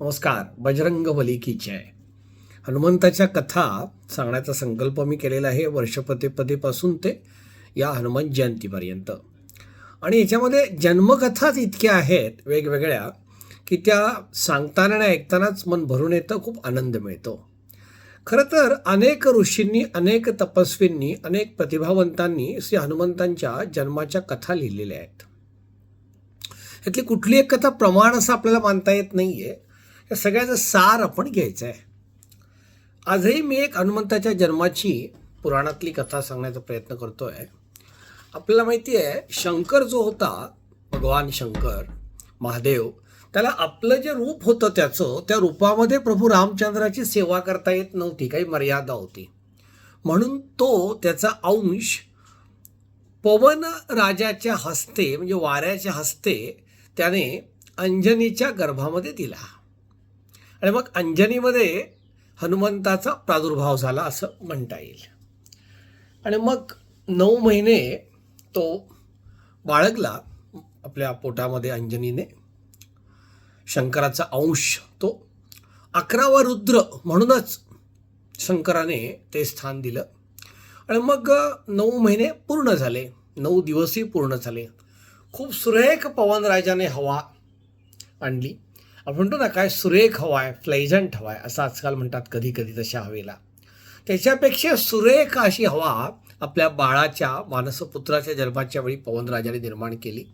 नमस्कार बजरंग वलिकीची आहे हनुमंताच्या कथा सांगण्याचा संकल्प मी केलेला आहे वर्षपतेपदेपासून ते या हनुमान जयंतीपर्यंत. आणि याच्यामध्ये जन्मकथाच इतक्या आहेत वेगवेगळ्या की त्या सांगताना आणि ऐकतानाच मन भरून येतं खूप आनंद मिळतो. खरं तर अनेक ऋषींनी अनेक तपस्वींनी अनेक प्रतिभावंतांनी श्री हनुमंतांच्या जन्माच्या कथा लिहिलेल्या आहेत. यातली कुठली एक कथा प्रमाण असं आपल्याला मानता येत नाही आहे या सगळ्याचं सार आपण घ्यायचं आहे आजही मी एक हनुमंताच्या जन्माची पुराणातली कथा सांगण्याचा प्रयत्न करतो आहे आपल्याला माहिती आहे शंकर जो होता भगवान शंकर महादेव त्याला आपलं जे रूप होतं त्याचं त्या रूपामध्ये प्रभू रामचंद्राची सेवा करता येत नव्हती काही मर्यादा होती. म्हणून तो त्याचा अंश पवन राजाच्या हस्ते म्हणजे वाऱ्याच्या हस्ते त्याने अंजनीच्या गर्भामध्ये दिला. आणि मग अंजनीमध्ये हनुमंताचा प्रादुर्भाव झाला असं म्हणता येईल. आणि मग नऊ महिने तो बाळगला आपल्या पोटामध्ये अंजनीने. शंकराचा अंश तो अकरावा रुद्र म्हणूनच शंकराने ते स्थान दिलं. आणि मग नऊ महिने पूर्ण झाले. नऊ दिवसही पूर्ण झाले. खूप सुरेख पवनराजाने हवा आणली. आपण म्हणतो ना काय सुरेख हवा आहे प्लेझंट हवा आहे असं आजकाल म्हणतात कधी कधी तशा हवेला. त्याच्यापेक्षा सुरेख अशी हवा आपल्या बाळाच्या मानसपुत्राच्या जन्माच्या वेळी पवनराजाने निर्माण केली.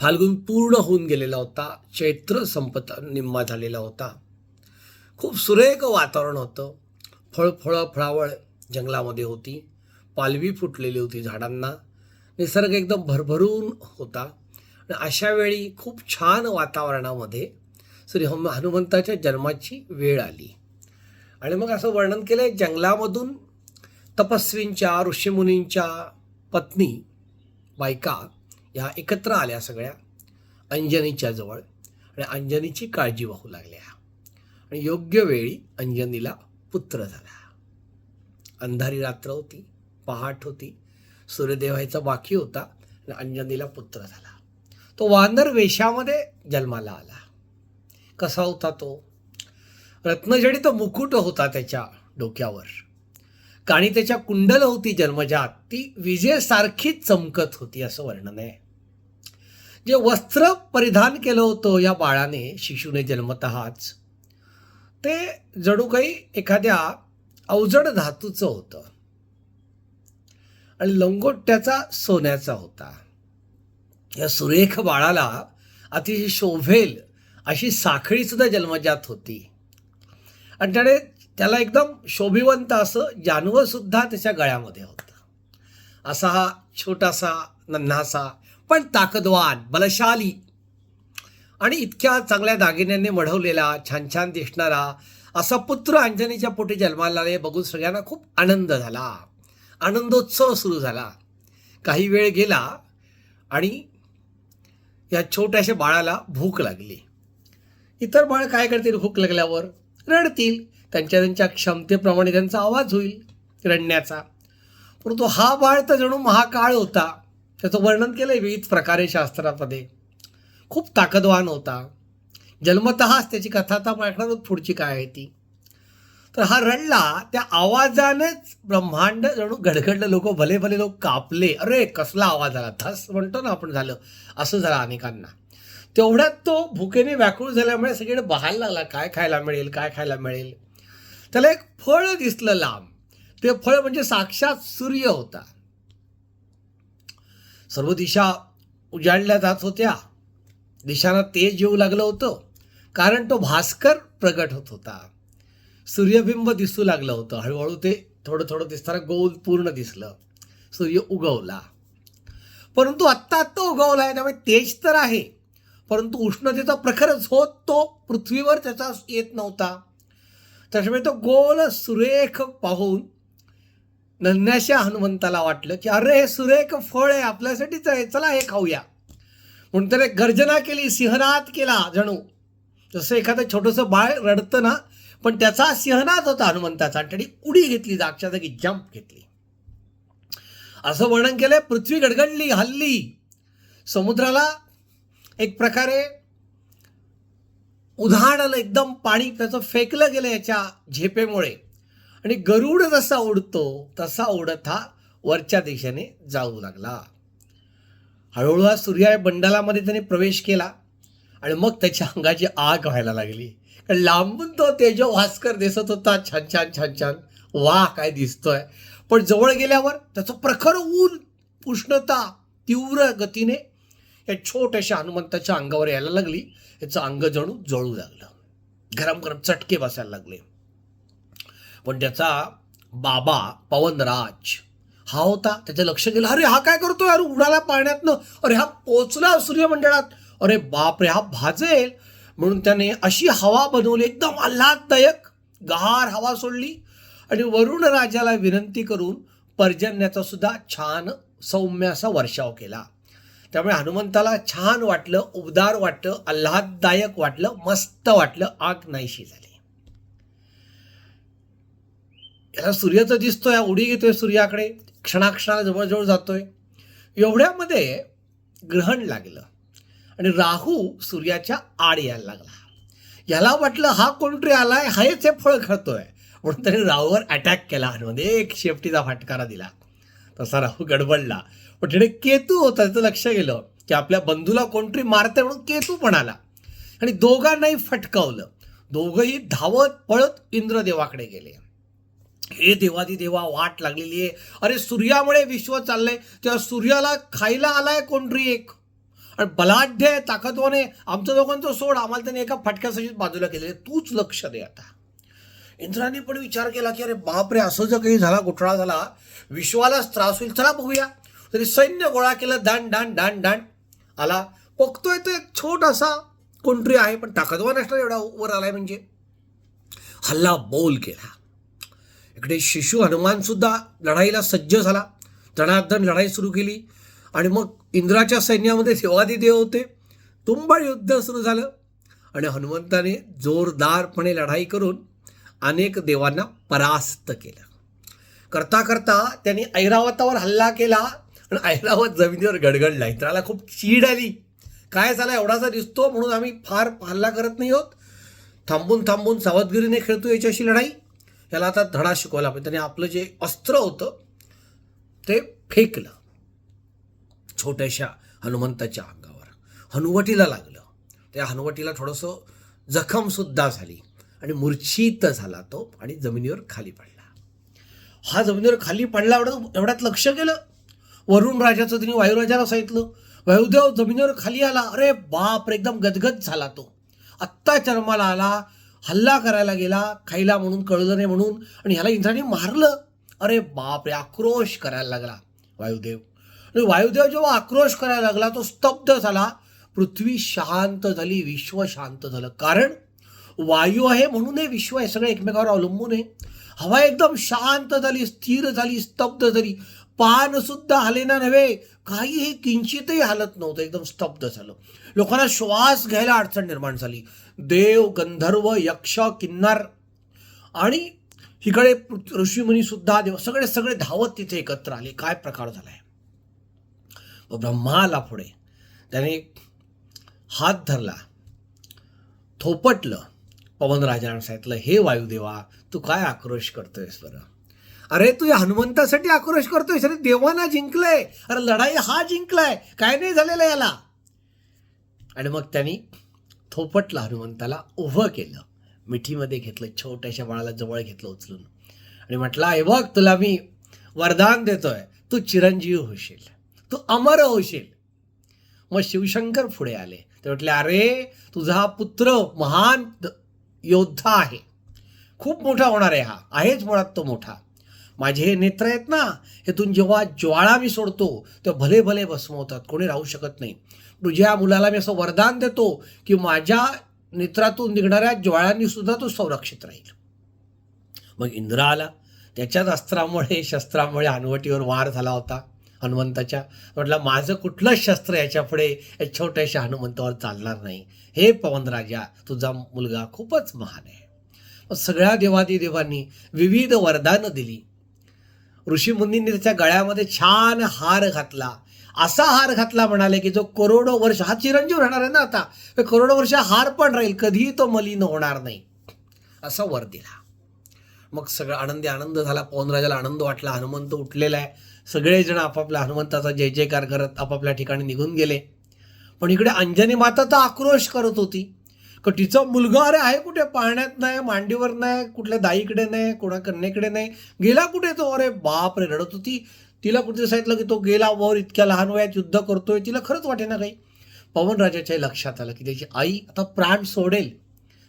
फाल्गुन पूर्ण होऊन गेलेला होता चैत्र संपत निम्मा झालेला होता. खूप सुरेख वातावरण होतं. फळफळं फळावळ जंगलामध्ये होती. पालवी फुटलेली होती झाडांना. निसर्ग एकदम भरभरून होता. अशा वेळी खूप छान वातावरणामध्ये श्री हम हनुमंताच्या जन्माची वेळ आली. आणि मग असं वर्णन केलं आहे जंगलामधून तपस्वींच्या ऋषीमुनींच्या पत्नी बायका ह्या एकत्र आल्या सगळ्या अंजनीच्या जवळ. आणि अंजनीची काळजी वाहू लागल्या. आणि योग्य वेळी अंजनीला पुत्र झाला. अंधारी रात्र होती पहाट होती. सूर्यदेवायचा बाकी होता आणि अंजनीला पुत्र झाला. तो वानर वेशामध्ये जन्माला आला. कसा होता तो? रत्नजडित मुकुट होता त्याच्या डोक्यावर. आणि त्याच्या कुंडल होती जन्मजात. ती विजेसारखीच चमकत होती असं वर्णन आहे. जे वस्त्र परिधान केलं होतं या बाळाने शिशूने जन्मतःच ते जणू काही एखाद्या अवजड धातूचं होतं. आणि लंगोट्याचा सोन्याचा होता. या सुरेख बाळाला अतिशय शोभेल अशी साखळीसुद्धा जन्मजात होती. आणि त्याने त्याला एकदम शोभिवंत असं जानवरसुद्धा त्याच्या गळ्यामध्ये होतं. असा हा छोटासा नन्हासा पण ताकदवान बलशाली आणि इतक्या चांगल्या दागिन्यांनी मढवलेला छान छान दिसणारा असा पुत्र अंजनीच्या पोटी जन्माला आले बघून सगळ्यांना खूप आनंद झाला. आनंदोत्सव सुरू झाला. काही वेळ गेला आणि या छोट्याशा बाळाला भूक लागली. इतर बाळ काय करतील भूक लागल्यावर? रडतील. त्यांच्या त्यांच्या क्षमतेप्रमाणे त्यांचा आवाज होईल रडण्याचा. परंतु हा बाळ तर जणू महाकाळ होता. त्याचं वर्णन केलं आहे विविध प्रकारे शास्त्रामध्ये. खूप ताकदवान होता. जन्मतःच त्याची कथा आता आपण ऐकणार पुढची काय आहे ती? तर हा रडला. त्या आवाजानेच ब्रह्मांड जणू गडगडलं. लोक भले भले लोक कापले. अरे कसला आवाज आला? धस म्हणतो ना आपण झालं. असं झालं अनेकांना. तेवढ्यात तो भुकेने व्याकुळ झाल्यामुळे सगळीकडे बहायला लागला. काय खायला मिळेल? काय खायला मिळेल? त्याला एक फळ दिसलं लांब. ते फळ म्हणजे साक्षात सूर्य होता. सर्व दिशा उजाडल्या जात होत्या. दिशांना तेज येऊ लागलं होतं. कारण तो भास्कर प्रगट होत होता. सूर्यबिंब दिसू लागलं होतं. हळूहळू ते थोडं थोडं दिसताना गोल पूर्ण दिसलं. सूर्य उगवला. परंतु आत्ता आत्ता उगवला आहे त्यामुळे तेज तर आहे. परंतु उष्णतेचा प्रखरच होत तो पृथ्वीवर त्याचा येत नव्हता. त्याच्यामुळे तो गोल सुरेख पाहून नन्याशा हनुमंताला वाटलं की अरे हे सुरेख फळ आहे आपल्यासाठीच आहे चला हे खाऊया. म्हणून त्याने गर्जना केली सिंहनाद केला जणू. जसं एखादं छोटंसं बाळ रडतं ना पण त्याचा सिंहनाद होता हनुमंताचा आणि त्याने उडी घेतली जागच्या जागी जंप घेतली. असं वर्णन केलंय पृथ्वी गडगडली हल्ली. समुद्राला एक प्रकारे उधाणलं एकदम पाणी त्याचं फेकलं गेलं याच्या झेपेमुळे. आणि गरुड जसा उडतो तसा उडत हा वरच्या दिशेने जाऊ लागला. हळूहळू हा सूर्या बंडालामध्ये त्याने प्रवेश केला आणि मग त्याच्या अंगाची आग व्हायला लागली. लांबून तो तेजो भास्कर दिसत होता. छान छान छान छान. वा काय दिसतोय. पण जवळ गेल्यावर त्याचं प्रखर ऊन उष्णता तीव्र गतीने या छोट्याशा हनुमंताच्या अंगावर यायला लागली. याचं अंग जणू जळू लागलं. गरम गरम चटके बसायला लागले. पण त्याचा बाबा पवनराज हा होता. त्याचं लक्ष गेलं अरे हा काय करतोय? अरे उडाला पाण्यातनं. अरे हा पोचला सूर्यमंडळात. अरे बाप रे हा भाजेल. म्हणून त्याने अशी हवा बनवली एकदम आल्हाददायक गहार हवा सोडली आणि वरुण राजाला विनंती करून पर्जन्याचा सुद्धा छान सौम्य असा वर्षाव केला. त्यामुळे हनुमंताला छान वाटलं उबदार वाटलं आल्हाददायक वाटलं मस्त वाटलं आग नाहीशी झाली. याला सूर्याचं दिसतोय उडी घेतोय सूर्याकडे क्षणाक्षणाला जवळजवळ जातोय. एवढ्यामध्ये ग्रहण लागलं. आणि राहू सूर्याच्या आड यायला लागला. याला वाटलं हा कोणतरी आलाय? हाच हे फळ खळतोय. म्हणून त्याने राहूवर अटॅक केला हनुमान एक शेपटीचा फटकारा दिला. तसा राहू गडबडला. पण तिकडे केतू होता त्याचं लक्ष गेलं की आपल्या बंधूला कोणतरी मारते म्हणून केतू पण आला. आणि दोघांनाही फटकावलं. दोघंही धावत पळत इंद्रदेवाकडे गेले. हे देवादी देवा वाट लागलेली आहे. अरे सूर्यामुळे विश्व चाललंय. तेव्हा सूर्याला खायला आलाय कोणतरी एक? आणि बलाढ्य आहे ताकदवाने आमचं दोघांचं सोड आम्हाला त्याने एका फटक्यासाठी बाजूला केलेलं तूच लक्ष दे आता. इंद्राने पण विचार केला की अरे बापरे असं जर काही झाला घोटाळा झाला विश्वालाच त्रास होईल चला बघूया. तरी सैन्य गोळा केलं दांड दांड दांड दांड आला. बघतोय तो एक छोटासा कोणतरी आहे पण ताकदवान असणार एवढा वर आलाय म्हणजे. हल्ला बोल केला. इकडे शिशु हनुमान सुद्धा लढाईला सज्ज झाला. जनार्दन लढाई सुरू केली. आणि मग इंद्राच्या सैन्यामध्ये देवादिदेव होते. तुंबळ युद्ध सुरू झालं. आणि हनुमंताने जोरदारपणे लढाई करून अनेक देवांना परास्त केलं. करता करता त्यांनी ऐरावतावर हल्ला केला. आणि ऐरावत जमिनीवर गडगडला इंद्राला खूप चीड आली. काय झालं? एवढासा दिसतो म्हणून आम्ही फार हल्ला करत नाही आहोत. थांबून थांबून सावधगिरीने खेळतो याच्याशी लढाई. याला आता धडा शिकवला. पण त्याने आपलं जे अस्त्र होतं ते फेकलं. छोट्याशा हनुमंताच्या अंगावर. हनुवटीला लागलं. त्या हनुवटीला थोडंसं जखमसुद्धा झाली आणि मूर्छित झाला तो आणि जमिनीवर खाली पडला. हा जमिनीवर खाली पडला एवढं एवढ्यात लक्ष गेलं वरुण राजाचं त्यांनी वायुराजाला सांगितलं वायुदेव जमिनीवर खाली आला. अरे बाप रे एकदम गदगद झाला तो. आत्ता जन्माला आला हल्ला करायला गेला खायला म्हणून कळलं नाही म्हणून आणि ह्याला इंद्राने मारलं. अरे बाप रे आक्रोश करायला लागला. वायुदेव वायुदेव जेव्हा आक्रोश करायला लागला तो स्तब्ध झाला. पृथ्वी शांत झाली विश्व शांत झालं. कारण वायू आहे म्हणून हे विश्व आहे सगळं एकमेकावर अवलंबून आहे. हवा एकदम शांत झाली स्थिर झाली स्तब्ध झाली. पान सुद्धा हलेना नव्हे. काहीही किंचितही हालत नव्हतं एकदम स्तब्ध झालं. लोकांना श्वास घ्यायला अडचण निर्माण झाली. देव गंधर्व यक्ष किन्नर आणि इकडे ऋषीमुनी सुद्धा देव सगळे सगळे धावत तिथे एकत्र आले. काय प्रकार झालाय? व ब्रह्मा आला पुढे. त्याने हात धरला थोपटलं पवनराजानं सांगितलं हे वायुदेवा तू काय आक्रोश करतोयस बरं? अरे तू या हनुमंतासाठी आक्रोश करतोयस. अरे देवाना जिंकलंय. अरे लढाई हा जिंकलाय. काय नाही झालेलं याला. आणि मग त्यांनी थोपटलं हनुमंताला उभं केलं. मिठीमध्ये घेतलं छोट्याशा बाळाला जवळ घेतलं उचलून. आणि म्हटलं हे बघ तुला मी वरदान देतोय. तू चिरंजीव होशील. तू अमर होशील. मग शिवशंकर पुढे आले. ते म्हटले अरे तुझा हा पुत्र महान द- योद्धा आहे. खूप मोठा होणार आहे हा. आहेच मुळात तो मोठा. माझे हे नेत्र आहेत ना हेतून जेव्हा ज्वाळा मी सोडतो तेव्हा भले भले भस्मवतात. कोणी राहू शकत नाही. तुझ्या मुलाला मी असं वरदान देतो की माझ्या नेत्रातून निघणाऱ्या ज्वाळांनी सुद्धा तो संरक्षित राहील. मग इंद्र आला. त्याच्याच अस्त्रामुळे शस्त्रामुळे हनवटीवर वार झाला होता. हनुमंताच्या. म्हटलं माझं कुठलंच शस्त्र याच्यापुढे छोट्याशा हनुमंतावर चालणार नाही. हे पवनराजा तुझा मुलगा खूपच महान आहे. मग सगळ्या देवादी देवांनी विविध वरदानं दिली. ऋषीमुनींनी त्याच्या गळ्यामध्ये छान हार घातला. असा हार घातला म्हणाले की जो करोडो वर्ष हा चिरंजीव राहणार आहे ना आता. करोडो वर्ष हार पण राहील कधीही तो मलिन होणार नाही. असा वर दिला. मग सगळं आनंदी आनंद झाला. पवनराजाला आनंद वाटला. हनुमंत उठलेला आहे. सगळेजण आपापल्या हनुमंताचा जय जयकार करत आपापल्या ठिकाणी निघून गेले. पण इकडे अंजनी माता तर आक्रोश करत होती. का तिचा मुलगा अरे आहे कुठे? पाळण्यात नाही मांडीवर नाही कुठल्या दाईकडे नाही कोणा कन्येकडे नाही. गेला कुठे तो? अरे बाप रे रडत होती. तिला कुठे सांगितलं की तो गेला वर इतक्या लहान वयात युद्ध करतोय. तिला खरंच वाटे ना काही. पवनराजाच्या लक्षात आलं की त्याची आई आता प्राण सोडेल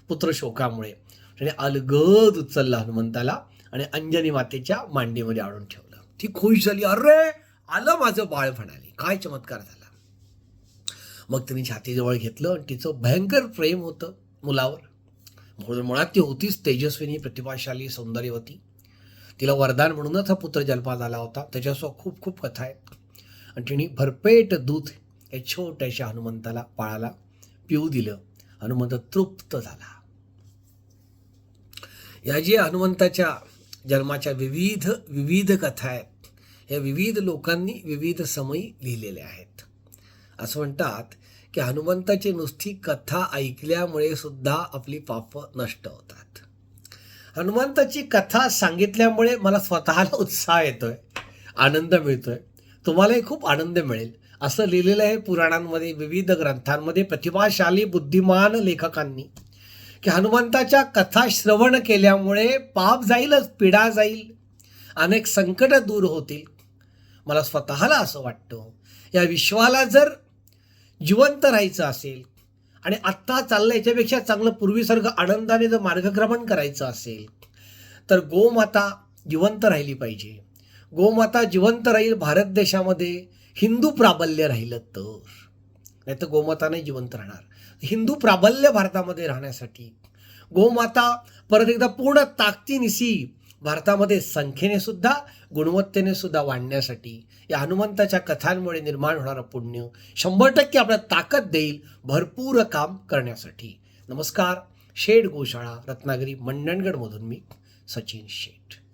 पुत्र शोकामुळे. त्याने अलगद उचलला हनुमंताला आणि अंजनी मातेच्या मांडीमध्ये आणून ठेवलं. ती खुश झाली अरे आलं माझं बाळ म्हणाली. काय चमत्कार झाला. मग तिने छातीजवळ घेतलं आणि तिचं भयंकर प्रेम होतं मुलावर. म्हणून मुळात ती होतीच तेजस्विनी प्रतिभाशाली सौंदर्यवती. तिला वरदान म्हणूनच हा पुत्र जन्मात आला होता. त्याच्यासह खूप खूप कथा आहेत. आणि तिने भरपेट दूध या छोट्याशा हनुमंताला पाळाला पिऊ दिलं. हनुमंत तृप्त झाला. या जी हनुमंताच्या जन्माच्या विविध विविध कथा आहेत या विविध लोकांनी विविध समयी लिहिलेल्या आहेत. असं म्हणतात की हनुमंताची नुसती कथा ऐकल्यामुळे सुद्धा आपली पापं नष्ट होतात. हनुमंताची कथा सांगितल्यामुळे मला स्वतःला उत्साह येतोय आनंद मिळतोय. तुम्हालाही खूप आनंद मिळेल. असं लिहिलेलं आहे पुराणांमध्ये विविध ग्रंथांमध्ये प्रतिभाशाली बुद्धिमान लेखकांनी. की हनुमंताच्या कथा श्रवण केल्यामुळे पाप जाईलच पिढा जाईल अनेक संकट दूर होतील. मला स्वतःला असं वाटतं या विश्वाला जर जिवंत राहायचं असेल आणि आत्ता चाललं याच्यापेक्षा चांगलं पूर्वीसारखं आनंदाने जर मार्गक्रमण करायचं असेल तर गोमाता जिवंत राहिली पाहिजे. गोमाता जिवंत राहील भारत देशामध्ये हिंदू प्राबल्य राहिलं तर. नाही तर गोमाता नाही जिवंत राहणार. हिंदू प्राबल्य भारतामध्ये राहण्यासाठी. गोमाता परत एकदा पूर्ण ताकदीनिशी भारतामध्ये संख्येने सुद्धा गुणवत्तेने सुद्धा वाढण्यासाठी या हनुमंताच्या कथांमुळे निर्माण होणारं पुण्य शंभर टक्के आपल्याला ताकद देईल भरपूर काम करण्यासाठी. नमस्कार शेठ गोशाळा रत्नागिरी मंडणगडमधून मी सचिन शेठ.